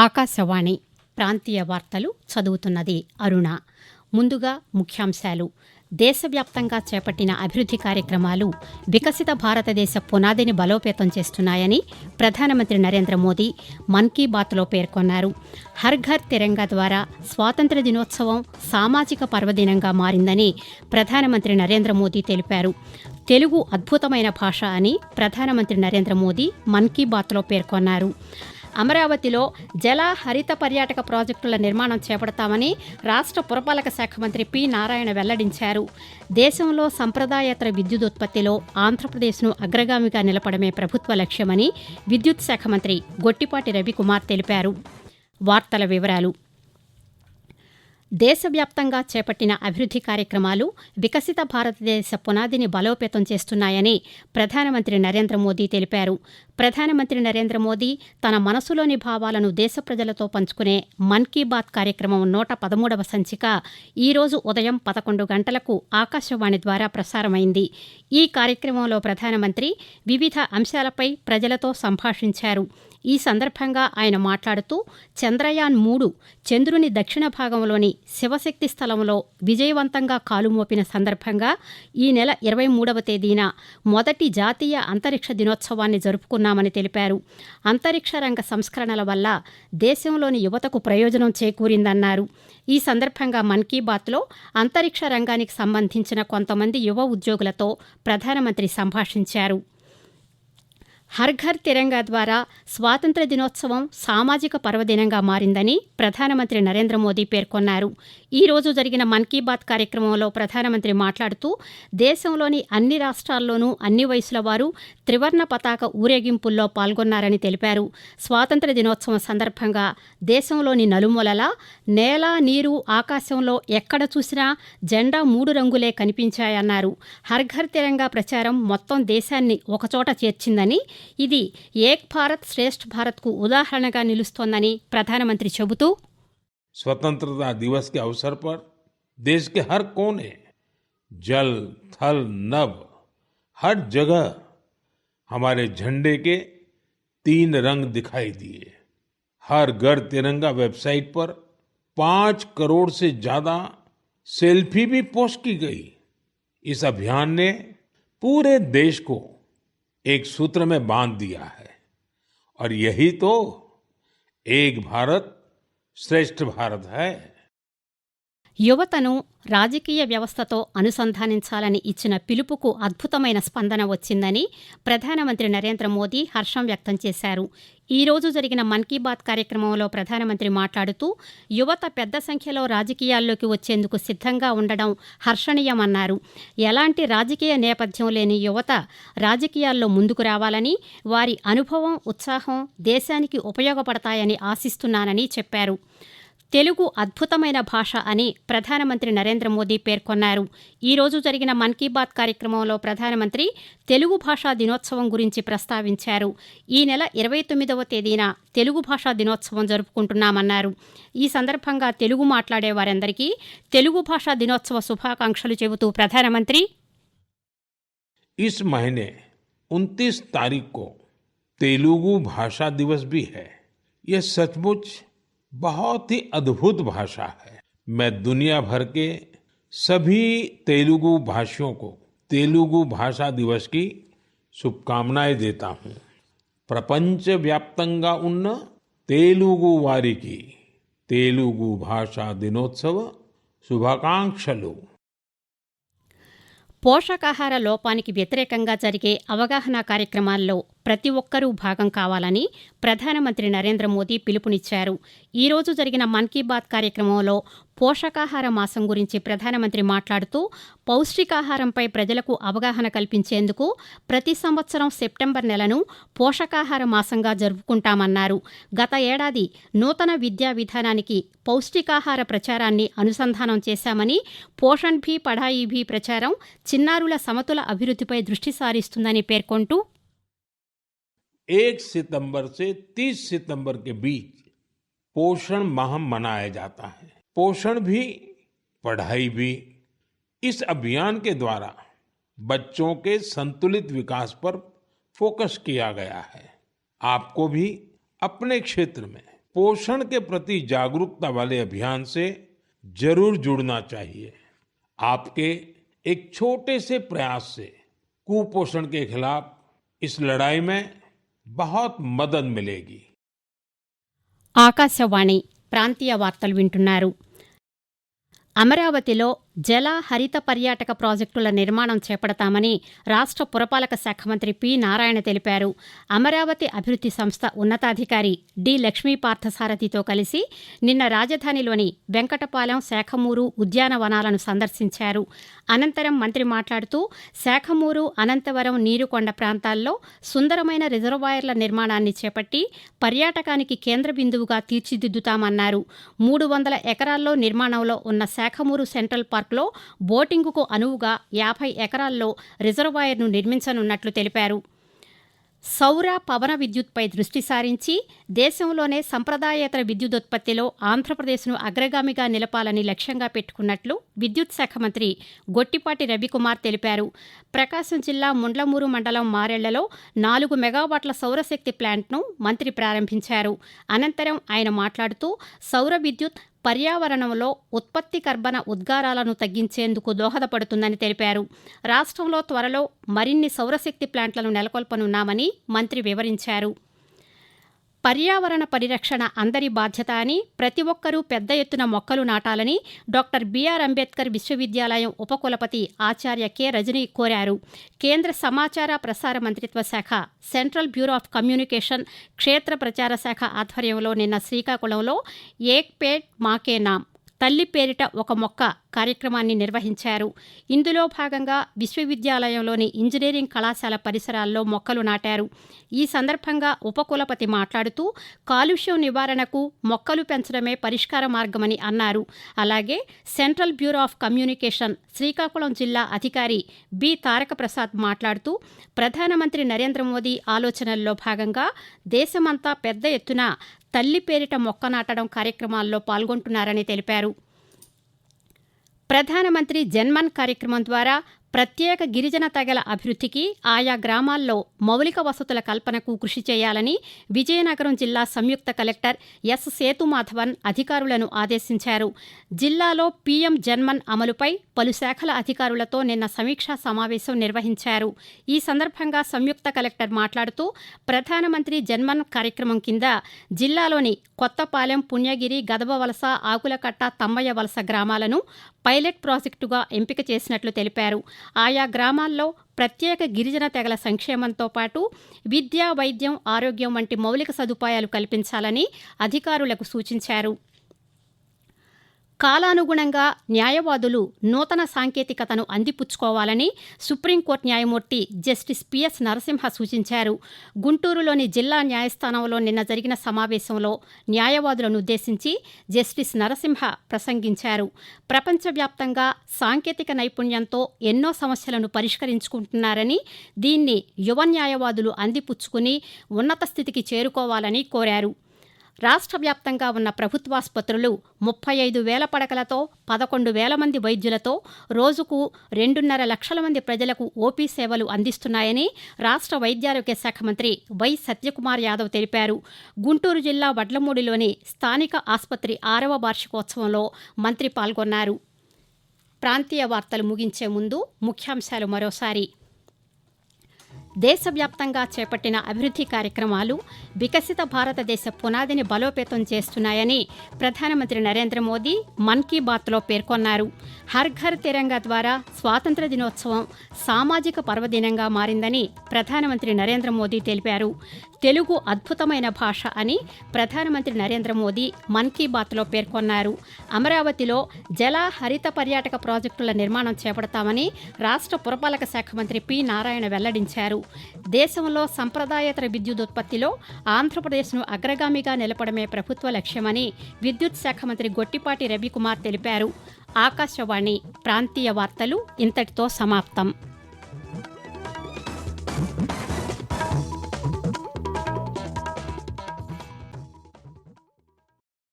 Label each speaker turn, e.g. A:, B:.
A: ఆకాశవాణి ప్రాంతీయ వార్తలు చదువుతున్నది అరుణ. ముందుగా ముఖ్యాంశాలు. దేశవ్యాప్తంగా చేపట్టిన అభివృద్ధి కార్యక్రమాలు వికసిత భారతదేశ పునాదిని బలోపేతం చేస్తున్నాయని ప్రధానమంత్రి నరేంద్ర మోదీ మన్ కీ బాత్లో పేర్కొన్నారు. హర్ ఘర్ తిరంగా ద్వారా స్వాతంత్ర దినోత్సవం సామాజిక పర్వదినంగా మారిందని ప్రధానమంత్రి నరేంద్ర మోదీ తెలిపారు. తెలుగు అద్భుతమైన భాష అని ప్రధానమంత్రి నరేంద్ర మోదీ మన్ కీ బాత్లో పేర్కొన్నారు. అమరావతిలో జల హరిత పర్యాటక ప్రాజెక్టుల నిర్మాణం చేపడతామని రాష్ట్ర పురపాలక శాఖ మంత్రి పి నారాయణ వెల్లడించారు. దేశంలో సంప్రదాయేతర విద్యుదుత్పత్తిలో ఆంధ్రప్రదేశ్ను అగ్రగామిగా నిలపడమే ప్రభుత్వ లక్ష్యమని విద్యుత్ శాఖ మంత్రి గొట్టిపాటి రవికుమార్ తెలిపారు. వార్తల వివరాలు దేశవ్యాప్తంగా చేపట్టిన అభివృద్ధి కార్యక్రమాలు వికసిత భారతదేశ పునాదిని బలోపేతం చేస్తున్నాయని ప్రధానమంత్రి నరేంద్ర మోదీ తెలిపారు. ప్రధానమంత్రి నరేంద్ర మోదీ తన మనసులోని భావాలను దేశ ప్రజలతో పంచుకునే మన్ కీ బాత్ కార్యక్రమం నూట పదమూడవ సంచిక ఈరోజు ఉదయం పదకొండు గంటలకు ఆకాశవాణి ద్వారా ప్రసారమైంది. ఈ కార్యక్రమంలో ప్రధానమంత్రి వివిధ అంశాలపై ప్రజలతో సంభాషించారు. ఈ సందర్భంగా ఆయన మాట్లాడుతూ చంద్రయాన్ మూడు చంద్రుని దక్షిణ భాగంలోని శివశక్తి స్థలంలో విజయవంతంగా కాలుమోపిన సందర్భంగా ఈ నెల ఇరవై మూడవ తేదీన మొదటి జాతీయ అంతరిక్ష దినోత్సవాన్ని జరుపుకున్నామని తెలిపారు. అంతరిక్ష రంగ సంస్కరణల వల్ల దేశంలోని యువతకు ప్రయోజనం చేకూరిందన్నారు. ఈ సందర్భంగా మన్ కీ బాత్లో అంతరిక్ష రంగానికి సంబంధించిన కొంతమంది యువ ఉద్యోగులతో ప్రధానమంత్రి సంభాషించారు. హర్ఘర్ తిరంగా ద్వారా స్వాతంత్ర దినోత్సవం సామాజిక పర్వదినంగా మారిందని ప్రధానమంత్రి నరేంద్ర మోదీ పేర్కొన్నారు. ఈ రోజు జరిగిన మన్ కీ బాత్ కార్యక్రమంలో ప్రధానమంత్రి మాట్లాడుతూ దేశంలోని అన్ని రాష్ట్రాల్లోనూ అన్ని వయసుల వారు త్రివర్ణ పతాక ఊరేగింపుల్లో పాల్గొన్నారని తెలిపారు. స్వాతంత్ర దినోత్సవం సందర్భంగా దేశంలోని నలుమూలలా నేల నీరు ఆకాశంలో ఎక్కడ చూసినా జెండా మూడు రంగులే కనిపించాయన్నారు. హర్ఘర్ తిరంగా ప్రచారం మొత్తం దేశాన్ని ఒకచోట చేర్చిందని ఇది ఏక్ భారత్ శ్రేష్ఠ భారత్కు ఉదాహరణగా నిలుస్తోందని ప్రధానమంత్రి చెబుతూ
B: स्वतंत्रता दिवस के अवसर पर देश के हर कोने जल थल नभ हर जगह हमारे झंडे के तीन रंग दिखाई दिए हर घर तिरंगा वेबसाइट पर पांच करोड़ से ज्यादा सेल्फी भी पोस्ट की गई इस अभियान ने पूरे देश को एक सूत्र में बाँध दिया है। और यही तो एक भारत श्रेष्ठ भारत है।
A: యువతను రాజకీయ వ్యవస్థతో అనుసంధానించాలని ఇచ్చిన పిలుపుకు అద్భుతమైన స్పందన వచ్చిందని ప్రధానమంత్రి నరేంద్ర మోదీ హర్షం వ్యక్తం చేశారు. ఈ రోజు జరిగిన మన్ కీ బాత్ కార్యక్రమంలో ప్రధానమంత్రి మాట్లాడుతూ యువత పెద్ద సంఖ్యలో రాజకీయాల్లోకి వచ్చేందుకు సిద్ధంగా ఉండడం హర్షణీయమన్నారు. ఎలాంటి రాజకీయ నేపథ్యం లేని యువత రాజకీయాల్లో ముందుకు రావాలని వారి అనుభవం ఉత్సాహం దేశానికి ఉపయోగపడతాయని ఆశిస్తున్నానని చెప్పారు. తెలుగు అద్భుతమైన భాష అని ప్రధానమంత్రి నరేంద్ర మోదీ పేర్కొన్నారు ఈ రోజు జరిగిన మన్ కీ బాత్ కార్యక్రమంలో ప్రధానమంత్రి తెలుగు భాషా దినోత్సవం గురించి ప్రస్తావించారు ఈ నెల ఇరవై తొమ్మిదవ తేదీన తెలుగు భాషా దినోత్సవం జరుపుకుంటున్నామన్నారు ఈ సందర్భంగా తెలుగు మాట్లాడే వారందరికీ తెలుగు భాషా దినోత్సవ శుభాకాంక్షలు చెబుతూ ప్రధానమంత్రి
B: इस महीने 29 तारीख को तेलुगु भाषा दिवस भी है यह सचमुच बहुत ही अद्भुत भाषा है मैं दुनिया भर के सभी तेलुगु भाषियों को तेलुगु भाषा दिवस की शुभकामनाएं देता हूं प्रपंच व्याप्तंगा उन्न तेलुगु वारिकी तेलुगु भाषा दिनोत्सव శుభాకాంక్షలు
A: పోషకాహార లోపానికి వ్యతిరేకంగా జరిగే అవగాహన కార్యక్రమాల్లో ప్రతి ఒక్కరూ భాగం కావాలని ప్రధానమంత్రి నరేంద్ర మోదీ పిలుపునిచ్చారు. ఈరోజు జరిగిన మన్ కీ బాత్ కార్యక్రమంలో పోషకాహార మాసం గురించి ప్రధానమంత్రి మాట్లాడుతూ పౌష్టికాహారంపై ప్రజలకు అవగాహన కల్పించేందుకు ప్రతి సంవత్సరం సెప్టెంబర్ నెలను పోషకాహార మాసంగా జరుపుకుంటామన్నారు. గత ఏడాది నూతన విద్యా విధానానికి పౌష్టికాహార ప్రచారాన్ని అనుసంధానం చేశామని పోషణ్ భీ పఢాయి భీ ప్రచారం చిన్నారుల సమతుల అభివృద్ధిపై దృష్టి సారిస్తుందని పేర్కొంటూ
B: एक सितंबर से 30 सितंबर के बीच पोषण माह मनाया जाता है। पोषण भी, पढ़ाई भी। इस अभियान के द्वारा बच्चों के संतुलित विकास पर फोकस किया गया है। आपको भी अपने क्षेत्र में पोषण के प्रति जागरूकता वाले अभियान से ज़रूर जुड़ना चाहिए। आपके एक छोटे से प्रयास से कुपोषण के खिलाफ इस लड़ाई में बहुत मदद मिलेगी
A: ఆకాశవాణి ప్రాంతీయ వార్తలు వింటున్నారు అమరావతిలో జల హరిత పర్యాటక ప్రాజెక్టుల నిర్మాణం చేపడతామని రాష్ట్ర పురపాలక శాఖ మంత్రి పి నారాయణ తెలిపారు. అమరావతి అభివృద్ధి సంస్థ ఉన్నతాధికారి డి లక్ష్మీ పార్థసారథితో కలిసి నిన్న రాజధానిలోని వెంకటపాలెం శాఖమూరు ఉద్యానవనాలను సందర్శించారు. అనంతరం మంత్రి మాట్లాడుతూ శాఖమూరు అనంతవరం నీరుకొండ ప్రాంతాల్లో సుందరమైన రిజర్వాయర్ల నిర్మాణాన్ని చేపట్టి పర్యాటకానికి కేంద్ర బిందువుగా తీర్చిదిద్దుతామన్నారు. మూడు వందల ఎకరాల్లో నిర్మాణంలో ఉన్న శాఖమూరు సెంట్రల్ పార్క్ పార్క్లో బోటింగుకు అనువుగా యాభై ఎకరాల్లో రిజర్వాయర్ను నిర్మించనున్నట్లు తెలిపారు. సౌర పవన విద్యుత్పై దృష్టి సారించి దేశంలోనే సంప్రదాయేతర విద్యుదుత్పత్తిలో ఆంధ్రప్రదేశ్ను అగ్రగామిగా నిలపాలని లక్ష్యంగా పెట్టుకున్నట్లు విద్యుత్ శాఖ మంత్రి గొట్టిపాటి రవికుమార్ తెలిపారు. ప్రకాశం జిల్లా ముండ్లమూరు మండలం మారెళ్ళలో నాలుగు మెగావాట్ల సౌరశక్తి ప్లాంట్ను మంత్రి ప్రారంభించారు. అనంతరం ఆయన మాట్లాడుతూ సౌర విద్యుత్ పర్యావరణంలో ఉత్పత్తి కర్బన ఉద్గారాలను తగ్గించేందుకు దోహదపడుతుందని తెలిపారు. రాష్ట్రంలో త్వరలో మరిన్ని సౌరశక్తి ప్లాంట్లను నెలకొల్పనున్నామని మంత్రి వివరించారు. పర్యావరణ పరిరక్షణ అందరి బాధ్యత అని ప్రతి ఒక్కరూ పెద్ద ఎత్తున మొక్కలు నాటాలని డాక్టర్ బిఆర్ అంబేద్కర్ విశ్వవిద్యాలయం ఉపకులపతి ఆచార్య కె. రజని కోరారు. కేంద్ర సమాచార ప్రసార మంత్రిత్వ శాఖ సెంట్రల్ బ్యూరో ఆఫ్ కమ్యూనికేషన్ క్షేత్ర ప్రచార శాఖ ఆధ్వర్యంలో నిన్న శ్రీకాకుళంలో ఏక్ పేట్ మాకే నామ్ తల్లి పేరిట ఒక మొక్క కార్యక్రమాన్ని నిర్వహించారు. ఇందులో భాగంగా విశ్వవిద్యాలయంలోని ఇంజనీరింగ్ కళాశాల పరిసరాల్లో మొక్కలు నాటారు. ఈ సందర్భంగా ఉపకులపతి మాట్లాడుతూ కాలుష్యం నివారణకు మొక్కలు పెంచడమే పరిష్కార మార్గమని అన్నారు. అలాగే central bureau of communication Srikakulam జిల్లా అధికారి బి. తారక ప్రసాద్ మాట్లాడుతూ ప్రధానమంత్రి నరేంద్ర మోదీ ఆలోచనల్లో భాగంగా దేశమంతా పెద్ద ఎత్తున తల్లి పేరిట మొక్క నాటడం కార్యక్రమాల్లో పాల్గొంటున్నారని తెలిపారు. ప్రధానమంత్రి జన్మన్ కార్యక్రమం ద్వారా ప్రత్యేక గిరిజన తెగల అభివృద్ధికి ఆయా గ్రామాల్లో మౌలిక వసతుల కల్పనకు కృషి చేయాలని విజయనగరం జిల్లా సంయుక్త కలెక్టర్ ఎస్ సేతుమాధవన్ అధికారులను ఆదేశించారు. జిల్లాలో పీఎం జన్మన్ అమలుపై పలు శాఖల అధికారులతో నిన్న సమీక్షా సమావేశం నిర్వహించారు. ఈ సందర్భంగా సంయుక్త కలెక్టర్ మాట్లాడుతూ ప్రధానమంత్రి జన్మన్ కార్యక్రమం కింద జిల్లాలోని కొత్తపాలెం పుణ్యగిరి గదబవలస ఆకులకట్ట తమ్మయ్య వలస గ్రామాలను పైలట్ ప్రాజెక్టుగా ఎంపిక చేసినట్లు తెలిపారు. ఆయా గ్రామాల్లో ప్రత్యేక గిరిజన తెగల సంక్షేమంతో పాటు విద్య వైద్యం ఆరోగ్యం వంటి మౌలిక సదుపాయాలు కల్పించాలని అధికారులకు సూచించారు. కాలానుగుణంగా న్యాయవాదులు నూతన సాంకేతికతను అందిపుచ్చుకోవాలని సుప్రీంకోర్టు న్యాయమూర్తి జస్టిస్ పిఎస్ నరసింహ సూచించారు. గుంటూరులోని జిల్లా న్యాయస్థానంలో నిన్న జరిగిన సమావేశంలో న్యాయవాదులను ఉద్దేశించి జస్టిస్ నరసింహ ప్రసంగించారు. ప్రపంచవ్యాప్తంగా సాంకేతిక నైపుణ్యంతో ఎన్నో సమస్యలను పరిష్కరించుకుంటున్నారని దీన్ని యువ న్యాయవాదులు అందిపుచ్చుకుని ఉన్నత స్థితికి చేరుకోవాలని కోరారు. రాష్ట్ర వ్యాప్తంగా ఉన్న ప్రభుత్వాసుపత్రులు ముప్పై ఐదు వేల పడకలతో పదకొండు వేల మంది వైద్యులతో రోజుకు రెండున్నర లక్షల మంది ప్రజలకు ఓపీ సేవలు అందిస్తున్నాయని రాష్ట్ర వైద్యారోగ్య శాఖ మంత్రి వై సత్యకుమార్ యాదవ్ తెలిపారు. గుంటూరు జిల్లా వడ్లమూడిలోని స్థానిక ఆసుపత్రి ఆరవ వార్షికోత్సవంలో మంత్రి పాల్గొన్నారు. ప్రాంతీయ వార్తలు ముగించే ముందు ముఖ్యాంశాలు మరోసారి. దేశవ్యాప్తంగా చేపట్టిన అభివృద్ధి కార్యక్రమాలు వికసిత భారతదేశ పునాదిని బలోపేతం చేస్తున్నాయని ప్రధానమంత్రి నరేంద్ర మోదీ మన్ కీ బాత్లో పేర్కొన్నారు. హర్ ఘర్ తిరంగా ద్వారా స్వాతంత్ర దినోత్సవం సామాజిక పర్వదినంగా మారిందని ప్రధానమంత్రి నరేంద్ర మోదీ తెలిపారు. తెలుగు అద్భుతమైన భాష అని ప్రధానమంత్రి నరేంద్ర మోదీ మన్ కీ బాత్లో పేర్కొన్నారు. అమరావతిలో జల హరిత పర్యాటక ప్రాజెక్టుల నిర్మాణం చేపడతామని రాష్ట్ర పురపాలక శాఖ మంత్రి పి నారాయణ వెల్లడించారు. దేశంలో సంప్రదాయేతర విద్యుత్ ఉత్పత్తిలో ఆంధ్రప్రదేశ్ను అగ్రగామిగా నిలపడమే ప్రభుత్వ లక్ష్యమని విద్యుత్ శాఖ మంత్రి గొట్టిపాటి రవికుమార్ తెలిపారు. ఆకాశవాణి ప్రాంతీయ వార్తలు ఇంతటితో సమాప్తం.